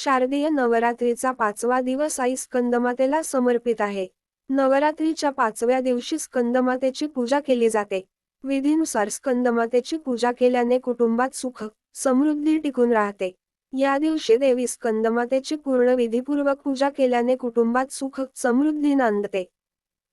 शारदीय नवरात्रीचा पाचवा दिवस आई स्कंदमातेला समर्पित आहे. नवरात्रीच्या पाचव्या दिवशी स्कंदमातेची पूजा केली जाते. विधीनुसार स्कंदमातेची पूजा केल्याने कुटुंबात सुख समृद्धी टिकून राहते. या दिवशी देवी स्कंदमातेची पूर्ण विधीपूर्वक पूजा केल्याने कुटुंबात सुख समृद्धी नांदते.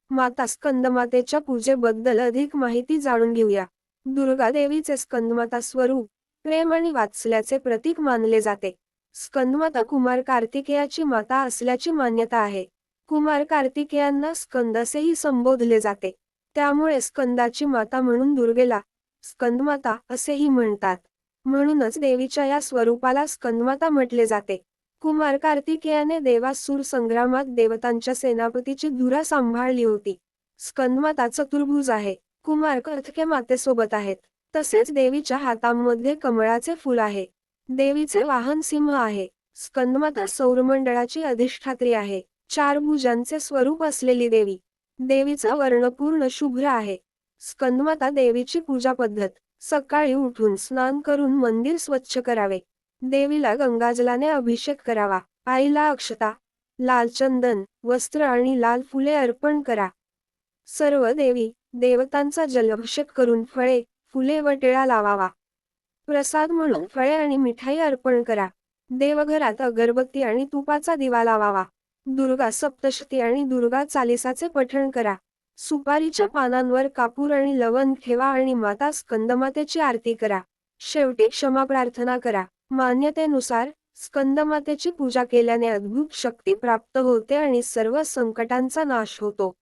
माता स्कंदमातेच्या पूजेबद्दल अधिक माहिती जाणून घेऊया. दुर्गा देवीचे स्कंदमाता स्वरूप प्रेम आणि वात्सल्याचे प्रतीक मानले जाते. स्कंदमाता कुमार कार्तिकेयाची माता असल्याची मान्यता आहे. कुमार कार्तिकेयांना स्कंद असेही संबोधले जाते. त्यामुळे स्कंदाची माता म्हणून दुर्गेला स्कंदमाता असेही म्हणतात. म्हणूनच देवीच्या या स्वरूपाला स्कंदमाता म्हटले जाते. कुमार कार्तिकेयाने देवासूर संग्रामात देवतांच्या सेनापतीची धुरा सांभाळली होती. स्कंदमाता चतुर्भुज आहे. कुमार कर्तके मातेसोबत आहेत. तसेच देवीच्या हातांमध्ये कमळाचे फुल आहे. देवीचे वाहन सिंह आहे. स्कंदमाता सौरमंडळाची अधिष्ठात्री आहे. चार भुजांचे स्वरूप असलेली देवी. देवीचा वर्णपूर्ण शुभ्र आहे. स्कंदमाता देवीची पूजा पद्धत. सकाळी उठून स्नान करून मंदिर स्वच्छ करावे. देवीला गंगाजलाने अभिषेक करावा. आईला अक्षता लाल चंदन वस्त्र आणि लाल फुले अर्पण करा. सर्व देवी देवतांचा जलाभिषेक करून फळे फुले व टिळा लावावा. प्रसाद म्हणून फळे आणि मिठाई अर्पण करा. देवघरात अगरबत्ती आणि तुपाचा दिवा लावावा. दुर्गा सप्तशती आणि दुर्गा चालिसाचे पठण करा. सुपारीच्या पानांवर कापूर आणि लवण ठेवा आणि माता स्कंदमातेची आरती करा. शेवटी क्षमा प्रार्थना करा. मान्यतेनुसार स्कंदमातेची पूजा केल्याने अद्भुत शक्ती प्राप्त होते आणि सर्व संकटांचा नाश होतो.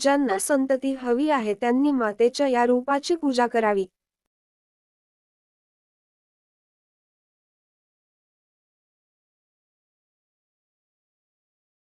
ज्यांना संतती हवी आहे त्यांनी मातेच्या या रूपाची पूजा करावी.